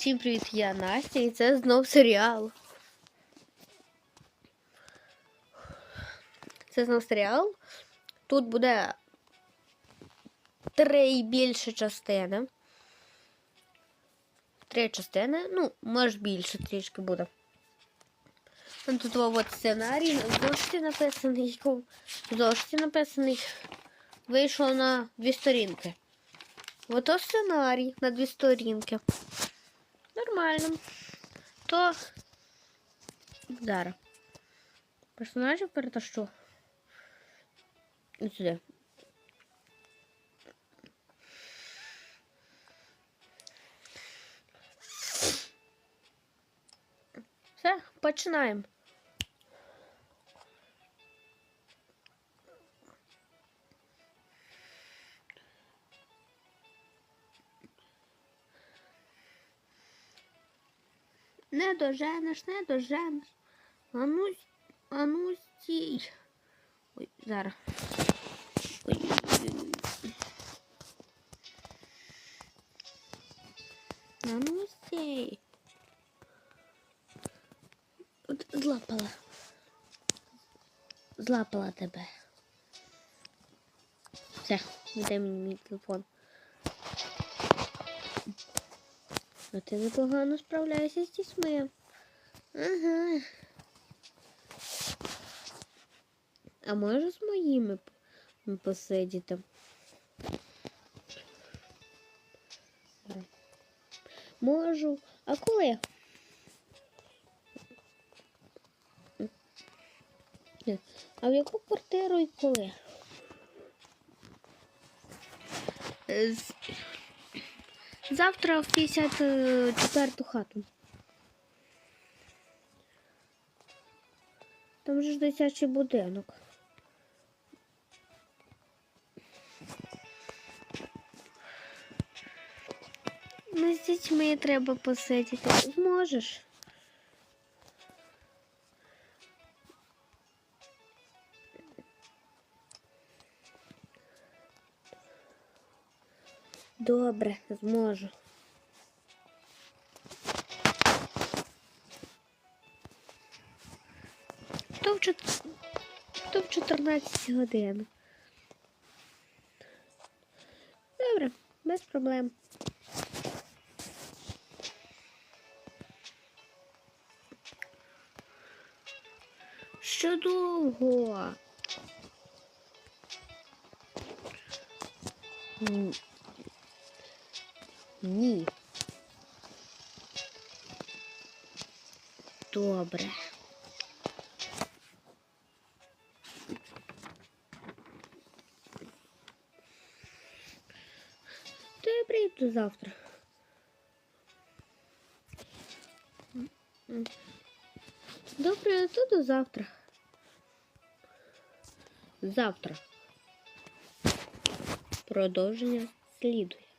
Всім привіт, я Настя, і це знов серіал. Це знов серіал. Тут буде три більше частини. Три частини, ну, може більше трішки буде. Тут от сценарій в зошиті написаний. В написаний. Вийшов на дві сторінки. Ото сценарій на дві сторінки. Нормально. То зараз. Персонажів перетащу. Ось Сюди. Все, починаємо. Не доженеш, не доженеш. Ану, ану стій. Ой, зараз. Ой, ой, ой, ой. Ану. От Злапала. Злапала тебе. Все, дай мені мій телефон. А ти непогано справляєшся з дітьми. Ага. А може з моїми посидіти? Можу. А коли? А в яку квартиру і коли? З- Завтра в 54-ту хату. Там же ж дитячий будинок. Ну, з дітьми треба посидіти. Зможеш. Добре, зможу. То в, чот- то в 14 годин. Добре, без проблем. Що довго? Ні. Добре. То я прийду завтра. Добре, то до завтра. Завтра. Продовження слідує.